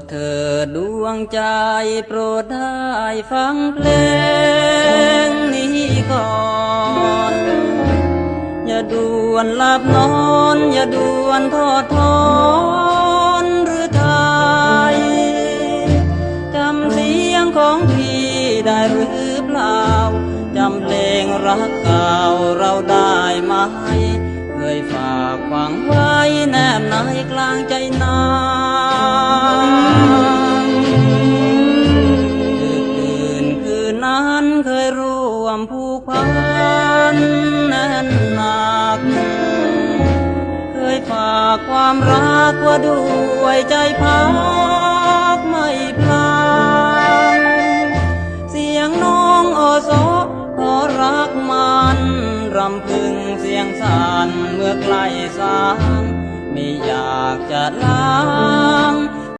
ดเถิดดวงใจโปรดได้ฟังเพลงนี้ก่อน อย่าด่วนหลับนอน อย่าด่วนทอดทอนหรือไทยจำเสียงของพี่ได้หรือเปล่า จำเพลงรักเก่าเราได้ไหมเคยฝากฝังไว้แนบในกลางใจนา วมผูกพันแน่นหนัก เคยฝากความรักว่าด้วยใจพักไม่พลางเสียงน้องอโซขอรักมันรำพึงเสียงสานเมื่อใกล้สางไม่อยากจะลา